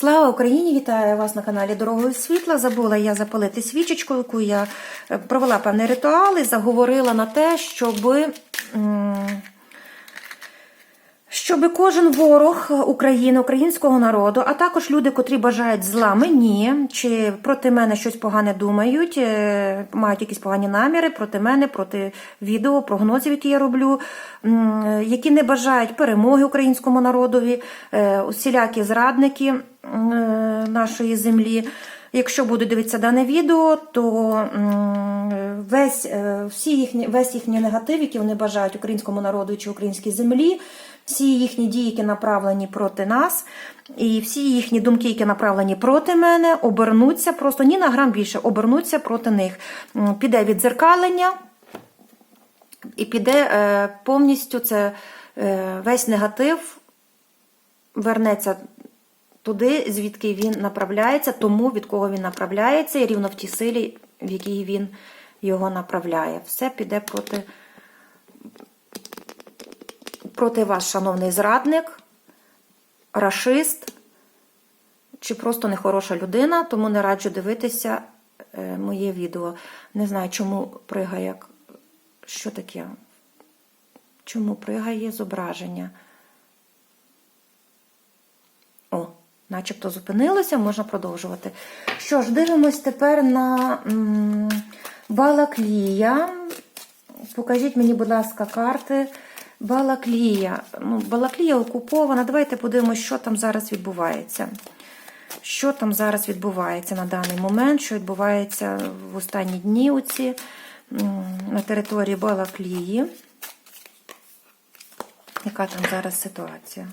Слава Україні! Вітаю вас на каналі Дорогою Світла. Забула я запалити свічечку, яку я е, провела певний ритуал і заговорила на те, щоби. М, Щоби кожен ворог України, українського народу, а також люди, котрі бажають зла мені, чи проти мене щось погане думають, е, мають якісь погані наміри проти мене, проти відео, прогнозів, які я роблю, які не бажають перемоги українському народові, е, усілякі зрадники е, нашої землі. Якщо будуть дивитися дане відео, то весь, е, всі їхні, весь їхній негатив, який вони бажають українському народу чи українській землі, всі їхні дії, які направлені проти нас, і всі їхні думки, які направлені проти мене, обернуться просто ні на грам більше, обернуться проти них. Піде відзеркалення, і піде е, повністю це е, весь негатив вернеться туди, звідки він направляється, тому від кого він направляється, і рівно в тій силі, в якій він його направляє. Все піде проти, проти вас, шановний зрадник, рашист чи просто нехороша людина, тому не раджу дивитися е, моє відео. Не знаю, чому пригає. Що таке? Чому пригає зображення? О, начебто зупинилося, можна продовжувати. Що ж, дивимось тепер на Балаклія. Покажіть мені, будь ласка, карти. Балаклія. Ну, Балаклія окупована. Давайте подивимось, що там зараз відбувається. Що там зараз відбувається на даний момент, що відбувається в останні дні оці, на території Балаклії. Яка там зараз ситуація?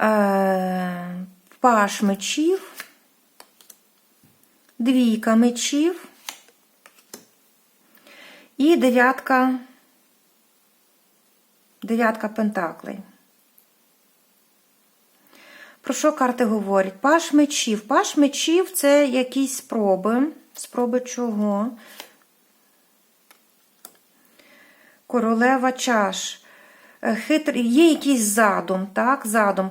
Е, Паш мечів, двійка мечів і дев'ятка, дев'ятка пентаклей. Про що карти говорять? Паш мечів. Паш мечів це якісь спроби. Спроби чого? Королева чаш. Е, Хитрий, є якийсь задум, так? Задум.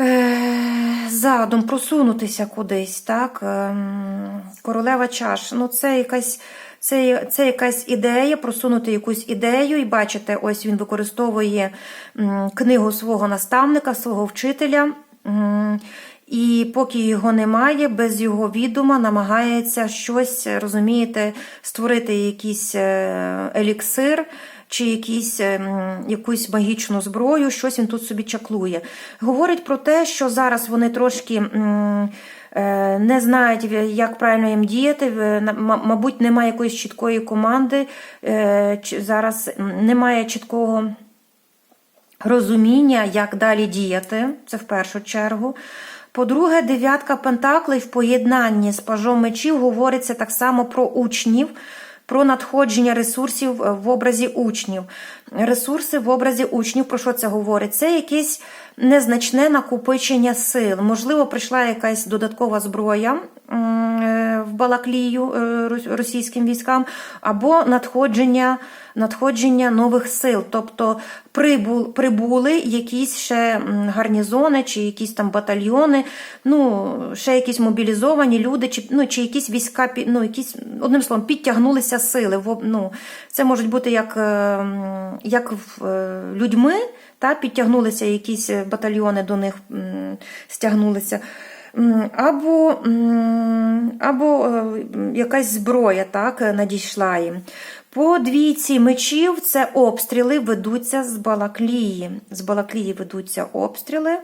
Е, Задум просунутися кудись, так? Ем, Королева чаш. Ну, це якась. Це, це якась ідея, просунути якусь ідею, і бачите, ось він використовує книгу свого наставника, свого вчителя. І поки його немає, без його відома намагається щось, розумієте, створити якийсь е, еліксир чи якийсь, ем, якусь магічну зброю, щось він тут собі чаклує. Говорить про те, що зараз вони трошки. е, Не знають, як правильно їм діяти. Мабуть, немає якоїсь чіткої команди. е, Зараз немає чіткого розуміння, як далі діяти. Це в першу чергу. По-друге, дев'ятка пентаклей в поєднанні з пажом мечів говориться так само про учнів, про надходження ресурсів е, в образі учнів. Ресурси в образі учнів, про що це говорить? Це якесь незначне накопичення сил. Можливо, прийшла якась додаткова зброя е, в Балаклію е, російським військам, або надходження, надходження нових сил. Тобто прибул, прибули якісь ще гарнізони, чи якісь там батальйони, ну, ще якісь мобілізовані люди, чи, ну, чи якісь війська, ну, якісь, одним словом, підтягнулися сили. Ну, це можуть бути як, е, як е, людьми, та, підтягнулися якісь батальйони до них стягнулися. Або, або е, якась зброя так, надійшла їм. По двійці мечів це обстріли ведуться з Балаклії. З Балаклії ведуться обстріли е,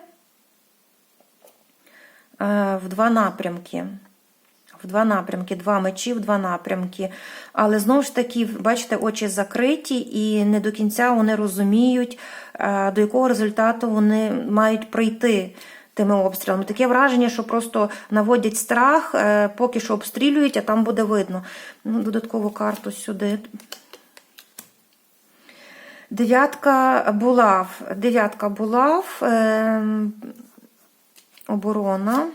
в два напрямки. В два напрямки, два мечі в два напрямки. Але знову ж таки, бачите, очі закриті, і не до кінця вони розуміють, е, до якого результату вони мають прийти тими обстрілами. Таке враження, що просто наводять страх, е, поки що обстрілюють, а там буде видно. Ну, Додаткову карту сюди. Дев'ятка булав. Дев'ятка булав. Е, оборона.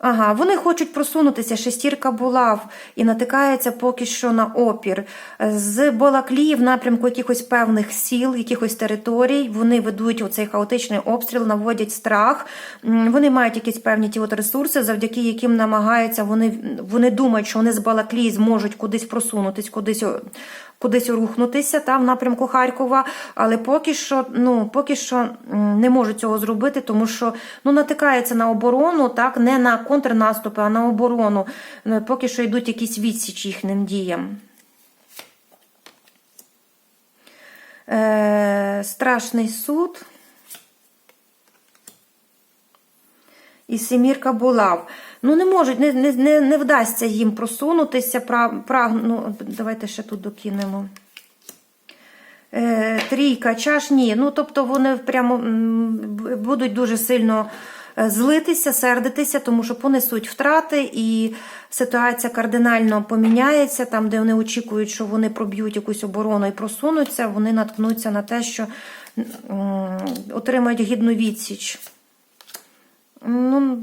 Ага, вони хочуть просунутися. Шестірка булав і натикається поки що на опір. З Балаклії в напрямку якихось певних сіл, якихось територій. Вони ведуть оцей хаотичний обстріл, наводять страх. Вони мають якісь певні ті от ресурси, завдяки яким намагаються. Вони, вони думають, що вони з Балаклії зможуть кудись просунутись, кудись. Кудись рухнутися там в напрямку Харкова, але поки що, ну поки що не можуть цього зробити, тому що ну натикається на оборону, так не на контрнаступи, а на оборону. Ну, Поки що йдуть якісь відсіч їхнім діям. Е, страшний суд. І семірка булав. Ну, не можуть, не, не, не, вдасться їм просунутися. Праг, ну, давайте ще тут докинемо. Е, трійка, чаш, ні. Ну, тобто вони прямо будуть дуже сильно е, злитися, сердитися, тому що понесуть втрати, і ситуація кардинально поміняється. Там, де вони очікують, що вони проб'ють якусь оборону і просунуться, вони наткнуться на те, що отримають гідну відсіч. Ну,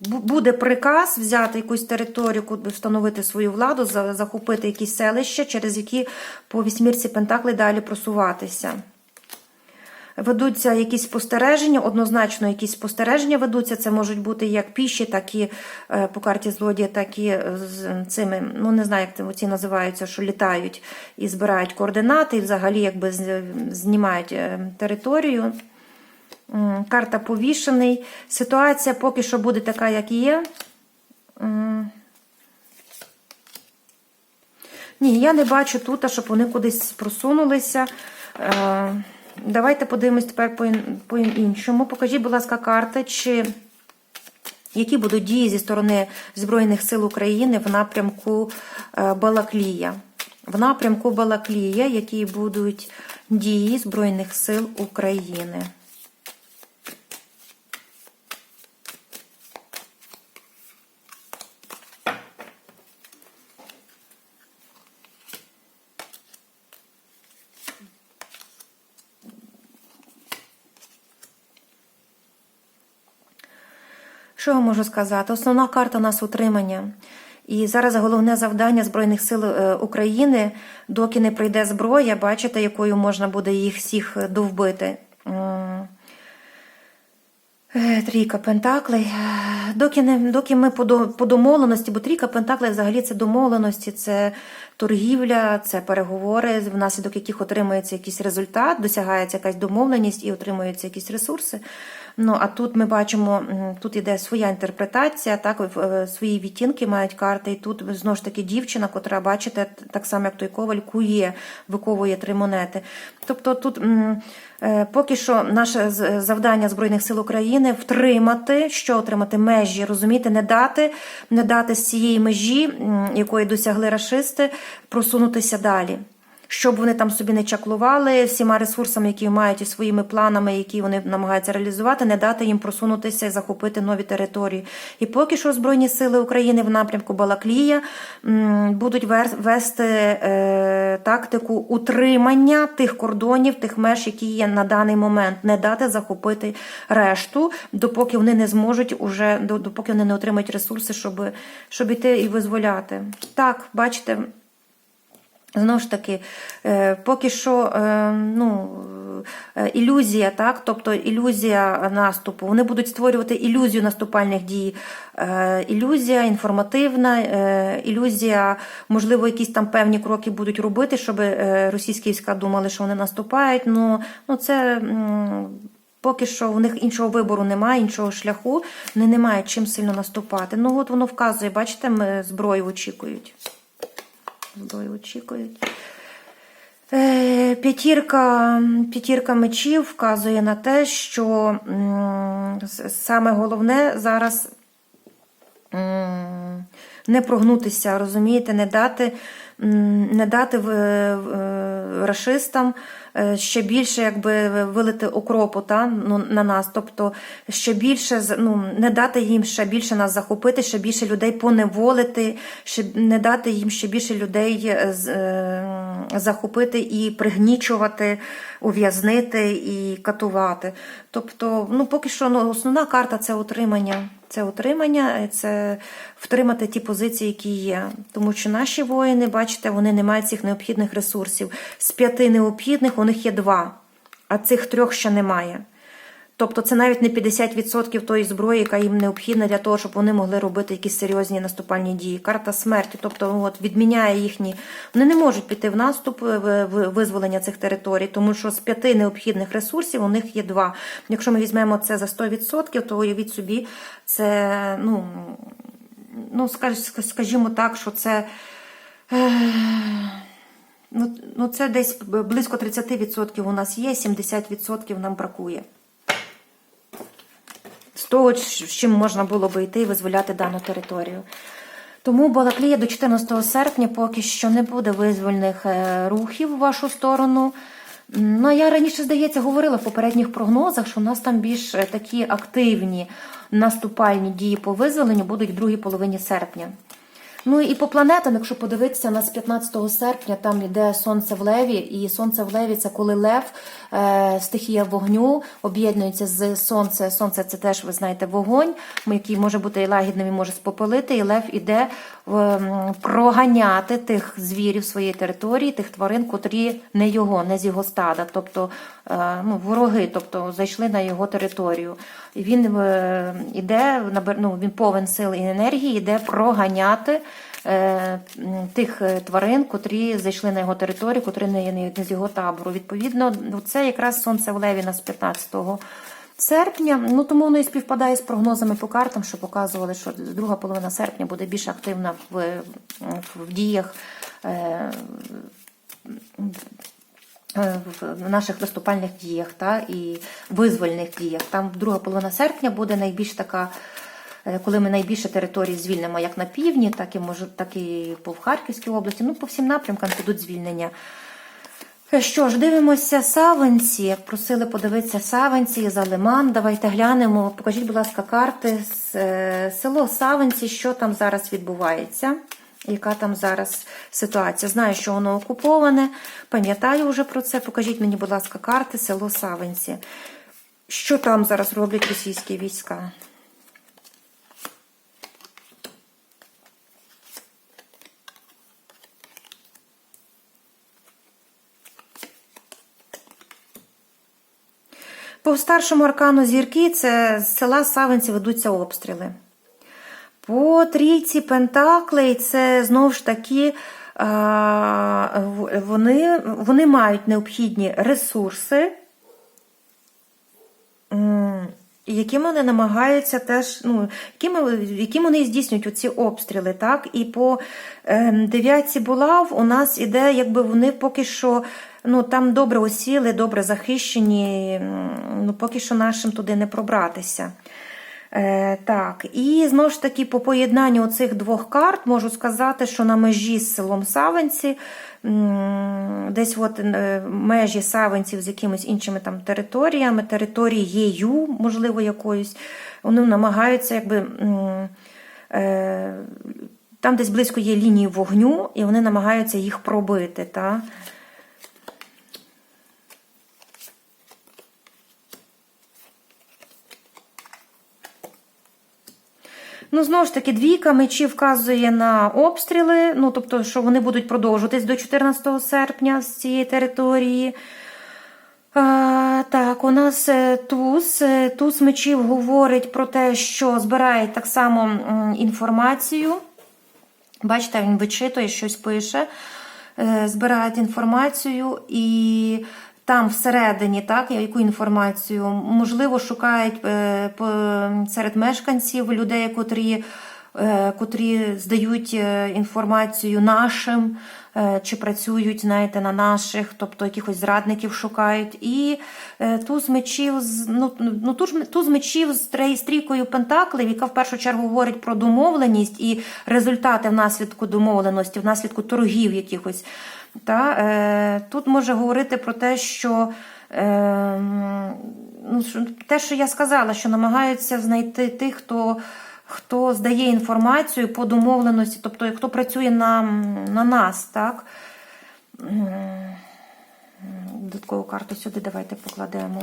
буде приказ взяти якусь територію, куди встановити свою владу, захопити якісь селища, через які по вісьмірці Пентаклей далі просуватися. Ведуться якісь спостереження, однозначно якісь спостереження ведуться. Це можуть бути як піші, так і е, по карті злодія, так і з цими, ну не знаю, як ці називаються, що літають і збирають координати, і взагалі якби знімають е, територію. Карта повішений. Ситуація поки що буде така, як є. Ні, я не бачу тут, щоб вони кудись просунулися. Е, Давайте подивимось тепер по іншому. Покажіть, будь ласка, карти, чи які будуть дії зі сторони Збройних сил України в напрямку е, Балаклія. В напрямку Балаклія, які будуть дії Збройних сил України. Що я можу сказати? Основна карта у нас утримання. І зараз головне завдання Збройних сил е, України, доки не прийде зброя, бачите, якою можна буде їх всіх е, довбити. Е, Трійка Пентаклей. Доки, не, доки ми по домовленості, бо трійка Пентаклей взагалі це домовленості, це торгівля, це переговори, внаслідок яких отримується якийсь результат, досягається якась домовленість і отримуються якісь ресурси. Ну, а тут ми бачимо, тут іде своя інтерпретація, так, е, свої відтінки мають карти. І тут знову ж таки дівчина, котра, бачите, так само, як той коваль, кує, виковує три монети. Тобто тут е, поки що наше завдання Збройних сил України втримати, що отримати межі, розумієте, не дати, не дати з цієї межі, якої досягли рашисти, просунутися далі щоб вони там собі не чаклували всіма ресурсами, які мають і своїми планами, які вони намагаються реалізувати, не дати їм просунутися і захопити нові території. І поки що Збройні сили України в напрямку Балаклія будуть вести е, тактику утримання тих кордонів, тих меж, які є на даний момент, не дати захопити решту, допоки вони не зможуть уже, до- допоки вони не отримають ресурси, щоб, щоб іти і визволяти. Так, бачите. Знову ж таки, е, поки що е, ну, е, ілюзія, так, тобто ілюзія наступу. Вони будуть створювати ілюзію наступальних дій. Ілюзія інформативна, ілюзія, можливо, якісь там певні кроки будуть робити, щоб російські війська думали, що вони наступають. Ну, ну це. Поки що у них іншого вибору немає, іншого шляху, вони не мають чим сильно наступати. Ну, от воно вказує, бачите, ми зброю очікують зброю очікують. Е, П'ятірка, п'ятірка мечів вказує на те, що саме головне зараз не прогнутися, розумієте, не дати, не дати рашистам е, ще більше якби вилити окропу та, ну, на нас. Тобто ще більше ну, не дати їм ще більше нас захопити, ще більше людей поневолити, ще не дати їм ще більше людей е, е, захопити і пригнічувати, ув'язнити і катувати. Тобто, ну поки що ну, основна карта це утримання. Це утримання, е, це втримати ті позиції, які є. Тому що наші воїни, бачите, вони не мають цих необхідних ресурсів. З п'яти необхідних у них є два, а цих трьох ще немає. Тобто це навіть не 50% тої зброї, яка їм необхідна для того, щоб вони могли робити якісь серйозні наступальні дії. Карта смерті, тобто ну, от, відміняє їхні. Вони не можуть піти в наступ в визволення цих територій, тому що з п'яти необхідних ресурсів у них є два. Якщо ми візьмемо це за 100%, то уявіть собі, це ну, ну скаж- скажімо так, що це. Ну, ну, це десь близько 30% у нас є, 70% нам бракує. Того, з чим можна було би йти і визволяти дану територію. Тому Балаклія до 14 серпня поки що не буде визвольних е, рухів в вашу сторону. Ну, я раніше, здається, говорила в попередніх прогнозах, що у нас там більш е, такі активні наступальні дії по визволенню будуть в другій половині серпня. Ну і по планетам, якщо подивитися, у нас 15 серпня там йде сонце в леві, і сонце в леві це коли лев, стихія вогню об'єднується з сонце. Сонце це теж, ви знаєте, вогонь, який може бути і лагідним, і може спопелити. І лев іде е, проганяти тих звірів своєї території, тих тварин, котрі не його, не з його стада, тобто е, ну, вороги, тобто зайшли на його територію. І він е, іде, ну, він повен сил і енергії, іде проганяти е, тих е, тварин, котрі зайшли на його територію, котрі не, є- з його табору. Відповідно, ну, це якраз сонце в леві нас 15 серпня. Ну тому воно і співпадає з прогнозами по картам, що показували, що друга половина серпня буде більш активна в, в, в діях. Е, е, в наших наступальних діях та, і визвольних діях. Там друга половина серпня буде найбільш така, е, коли ми найбільше території звільнимо як на півдні, так і може, так і по Харківській області. Ну, по всім напрямкам підуть звільнення. Е, Що ж, дивимося Савинці. Просили подивитися Савинці за Лиман. Давайте глянемо. Покажіть, будь ласка, карти з е, село Савинці, що там зараз відбувається. Яка там зараз ситуація? Знаю, що воно окуповане. Пам'ятаю вже про це. Покажіть мені, будь ласка, карти село Савинці. Що там зараз роблять російські війська? По старшому аркану зірки це з села Савинці ведуться обстріли. По трійці Пентаклей це знову ж таки вони, вони мають необхідні ресурси, м, якими вони намагаються теж, ну, якими, якими вони здійснюють оці обстріли. Так? І по ем, дев'ятці булав у нас іде, якби вони поки що. Ну, там добре осіли, добре захищені, ну, поки що нашим туди не пробратися. Е, так, і знову ж таки, по поєднанню цих двох карт можу сказати, що на межі з селом Савинці, м, десь от е, межі Савинців з якимись іншими там територіями, територією, можливо, якоюсь, вони намагаються якби. е, Там десь близько є лінії вогню, і вони намагаються їх пробити. Та? Ну, знову ж таки, двійка мечів вказує на обстріли, ну, тобто, що вони будуть продовжуватись до 14 серпня з цієї території. А, так, у нас е, туз. Е, Туз мечів говорить про те, що збирає так само інформацію. Бачите, він вичитує, щось пише, е, збирають інформацію і там всередині, так, яку інформацію, можливо, шукають е, серед мешканців людей, котрі, е, котрі здають е, інформацію нашим, чи працюють, знаєте, на наших, тобто якихось зрадників шукають. І е, туз мечів, з- ну, ну, туз, туз мечів з трей- стрійкою пентаклів, яка в першу чергу говорить про домовленість і результати внаслідку домовленості, внаслідку торгів якихось. Та, е, тут може говорити про те, що е, ну, те, що я сказала, що намагаються знайти тих, хто, хто здає інформацію по домовленості, тобто хто працює на, на нас, так? Додаткову карту сюди давайте покладемо.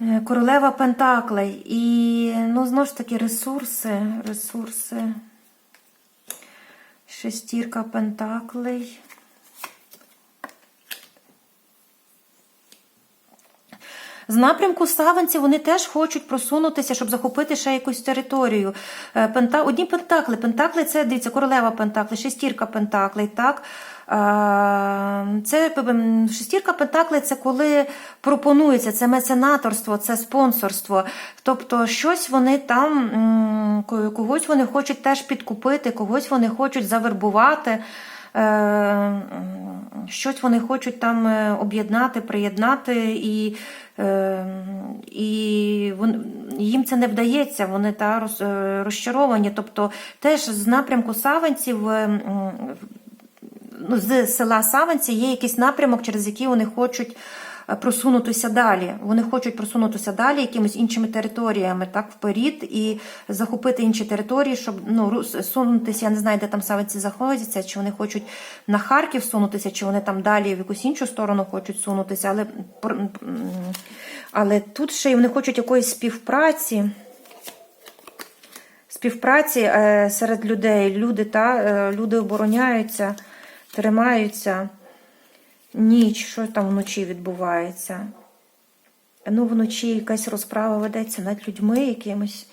Е, Королева Пентаклей. І, ну, знову ж таки, ресурси, ресурси. Шестірка Пентаклей. З напрямку Саванці вони теж хочуть просунутися, щоб захопити ще якусь територію. Е, Пента... Одні пентакли. Пентакли це дивіться, королева пентакли, шестірка пентаклей, так? Е, Це шестірка пентаклей це коли пропонується, це меценаторство, це спонсорство. Тобто щось вони там, когось вони хочуть теж підкупити, когось вони хочуть завербувати. Е, Щось вони хочуть там е, об'єднати, приєднати, і, е, і їм це не вдається, вони та розчаровані. Тобто теж з напрямку Саванців, ну, з села Саванці є якийсь напрямок, через який вони хочуть просунутися далі. Вони хочуть просунутися далі якимись іншими територіями, так, вперед, і захопити інші території, щоб ну, сунутися, я не знаю, де там Саванці знаходяться, чи вони хочуть на Харків сунутися, чи вони там далі в якусь іншу сторону хочуть сунутися. Але, але тут ще й вони хочуть якоїсь співпраці. Співпраці е, серед людей. Люди, та, е, люди обороняються, тримаються. Ніч, що там вночі відбувається? Ну, вночі якась розправа ведеться над людьми якимось.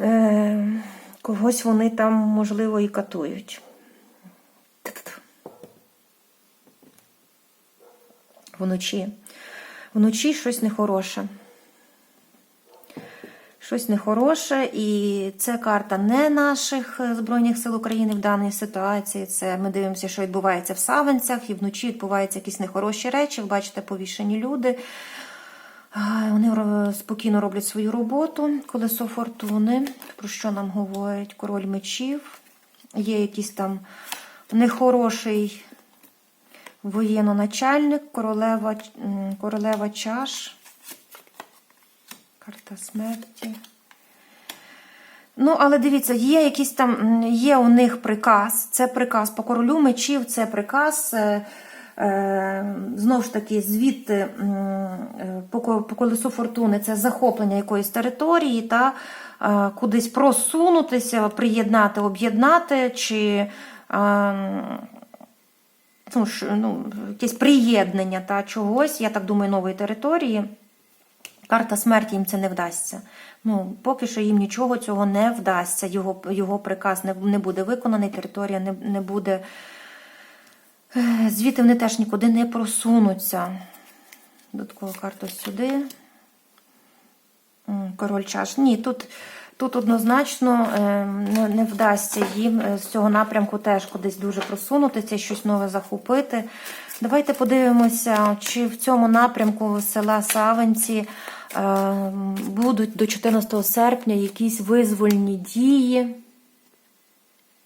Е, когось вони там, можливо, і катують. Вночі. Вночі щось нехороше. Щось нехороше, і це карта не наших е, Збройних сил України в даній ситуації. Це ми дивимося, що відбувається в Савинцях, і вночі відбуваються якісь нехороші речі. Ви бачите, повішені люди. Вони спокійно роблять свою роботу. Колесо фортуни. Про що нам говорять? Король мечів. Є якийсь там нехороший воєнноначальник, королева, королева чаш. Карта смерті. Ну, але дивіться, є якісь там, є у них приказ. Це приказ по королю мечів, це приказ. Е, е, знову ж таки, звідти е, по, колесу фортуни це захоплення якоїсь території, та кудись просунутися, приєднати, об'єднати, чи ну, ну, якесь приєднання та, чогось, я так думаю, нової території. Карта смерті їм це не вдасться. Ну, поки що їм нічого цього не вдасться. Його, його приказ не, не буде виконаний, територія не, не буде. Звідти вони теж нікуди не просунуться. Додаткова карта сюди. Король чаш. Ні, тут, тут однозначно е, не, не вдасться їм е, з цього напрямку теж кудись дуже просунутися, щось нове захопити. Давайте подивимося, чи в цьому напрямку села Савинці е, будуть до 14 серпня якісь визвольні дії.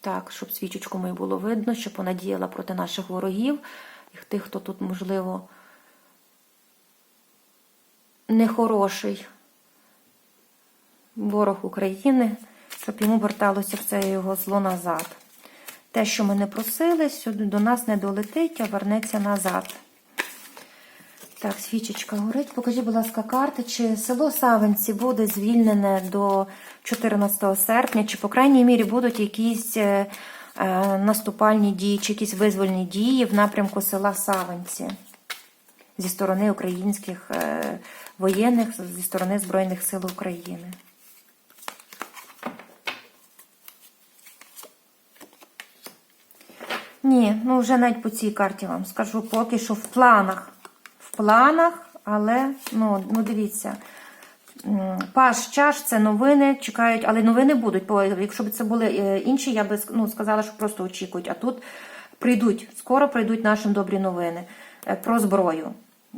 Так, щоб свічечку мою було видно, щоб вона діяла проти наших ворогів і тих, хто тут, можливо, нехороший ворог України, щоб йому верталося все його зло назад. Те, що ми не просили, сюди до нас не долетить, а вернеться назад. Так, свічечка горить. Покажіть, будь ласка, карти, чи село Савинці буде звільнене до 14 серпня, чи, по крайній мірі, будуть якісь е, е, наступальні дії, чи якісь визвольні дії в напрямку села Савинці зі сторони українських е, воєнних, зі сторони Збройних сил України. Ні, ну вже навіть по цій карті вам скажу поки що в планах. Планах, але ну, ну дивіться. Паш чаш це новини, чекають, але новини будуть. Бо якщо б це були е, інші, я би ну, сказала, що просто очікують. А тут прийдуть, скоро прийдуть наші добрі новини е, про зброю.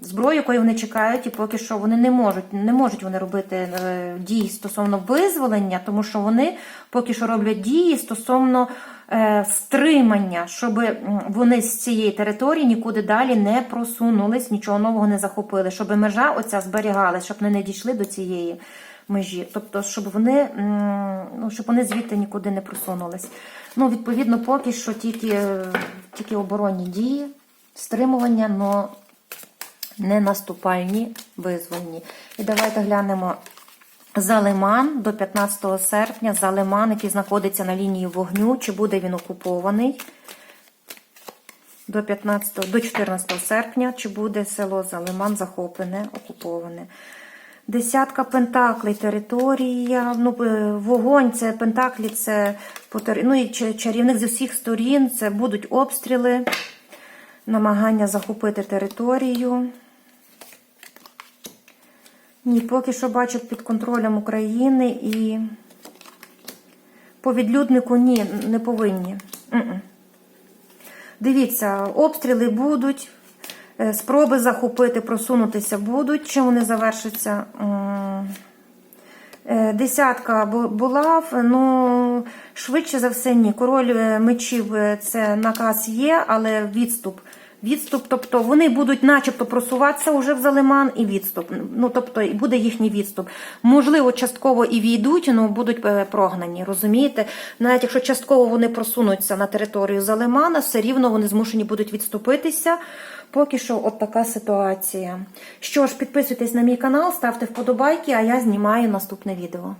Зброю, якої вони чекають, і поки що вони не можуть, не можуть вони робити е, дії стосовно визволення, тому що вони поки що роблять дії стосовно стримання, щоб вони з цієї території нікуди далі не просунулись, нічого нового не захопили, щоб межа оця зберігалась, щоб вони не дійшли до цієї межі. Тобто, щоб вони, ну, щоб вони звідти нікуди не просунулись. Ну, відповідно, поки що тільки, е, тільки оборонні дії, стримування, но не наступальні, визвольні. І давайте глянемо за Лиман до 15 серпня, за Лиман, який знаходиться на лінії вогню, чи буде він окупований до 15, до 14 серпня, чи буде село Залиман захоплене, окуповане. Десятка пентаклей, територія, ну, е, вогонь, це пентаклі, це ну, і чарівник з усіх сторін, це будуть обстріли, намагання захопити територію. Ні, поки що бачу під контролем України і по відлюднику ні, не повинні. Дивіться, обстріли будуть, е, спроби захопити, просунутися будуть. Чим вони завершаться? Е, Десятка була, ну швидше за все, ні. Король е, мечів це наказ є, але відступ. Відступ, тобто вони будуть начебто просуватися уже в Залиман і відступ. Ну тобто і буде їхній відступ. Можливо, частково і війдуть, але будуть е, прогнані. Розумієте? Навіть якщо частково вони просунуться на територію Залимана, все рівно вони змушені будуть відступитися. Поки що, от така ситуація. Що ж, підписуйтесь на мій канал, ставте вподобайки, а я знімаю наступне відео.